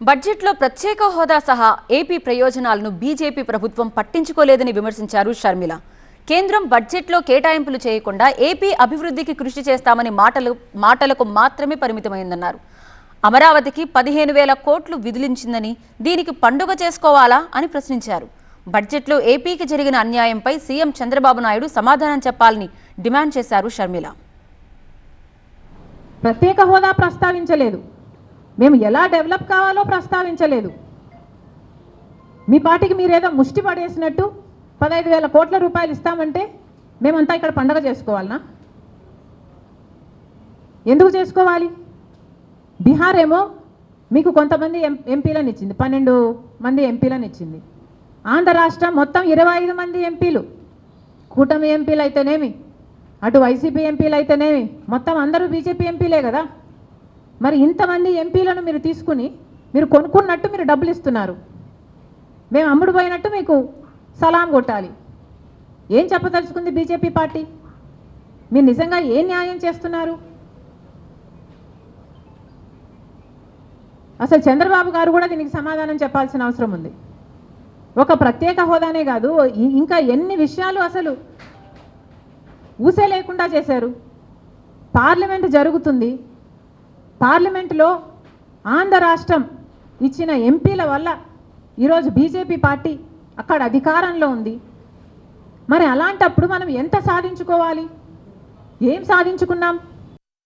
బడ్జెట్లో ప్రత్యేక హోదా సహా ఏపీ ప్రయోజనాలను బీజేపీ ప్రభుత్వం పట్టించుకోలేదని విమర్శించారు షర్మిల. కేంద్రం బడ్జెట్లో కేటాయింపులు చేయకుండా ఏపీ అభివృద్ధికి కృషి చేస్తామని మాటలు మాటలకు మాత్రమే పరిమితమైందన్నారు. అమరావతికి పదిహేను వేల కోట్లు విధిలించిందని దీనికి పండుగ చేసుకోవాలా అని ప్రశ్నించారు. బడ్జెట్లో ఏపీకి జరిగిన అన్యాయంపై సీఎం చంద్రబాబు నాయుడు సమాధానం చెప్పాలని డిమాండ్ చేశారు షర్మిల. ప్రత్యేక హోదా ప్రస్తావించలేదు. మేము ఎలా డెవలప్ కావాలో ప్రస్తావించలేదు. మీ పార్టీకి మీరేదో ముష్టి పడేసినట్టు పదహైదు వేల కోట్ల రూపాయలు ఇస్తామంటే మేమంతా ఇక్కడ పండగ చేసుకోవాలనా? ఎందుకు చేసుకోవాలి? బీహార్ ఏమో మీకు కొంతమంది ఎం ఎంపీలను ఇచ్చింది పన్నెండు మంది ఎంపీలను ఇచ్చింది. ఆంధ్ర రాష్ట్రం మొత్తం ఇరవై ఐదు మంది ఎంపీలు. కూటమి ఎంపీలు అయితేనేమి అటు వైసీపీ ఎంపీలు అయితేనేమి మొత్తం అందరూ బీజేపీ ఎంపీలే కదా. మరి ఇంతమంది ఎంపీలను మీరు తీసుకుని మీరు కొనుక్కున్నట్టు మీరు డబ్బులు ఇస్తున్నారు. మేము అమ్ముడు పోయినట్టు మీకు సలాం కొట్టాలి. ఏం చెప్పదలుచుకుంది బీజేపీ పార్టీ? మీరు నిజంగా ఏ న్యాయం చేస్తున్నారు? అసలు చంద్రబాబు గారు కూడా దీనికి సమాధానం చెప్పాల్సిన అవసరం ఉంది. ఒక ప్రత్యేక హోదానే కాదు ఇంకా ఎన్ని విషయాలు అసలు ఊసే లేకుండా చేశారు. పార్లమెంట్ జరుగుతుంది. పార్లమెంటులో ఆంధ్ర రాష్ట్రం ఇచ్చిన ఎంపీల వల్ల ఈరోజు బీజేపీ పార్టీ అక్కడ అధికారంలో ఉంది. మరి అలాంటప్పుడు మనం ఎంత సాధించుకోవాలి? ఏం సాధించుకున్నాం?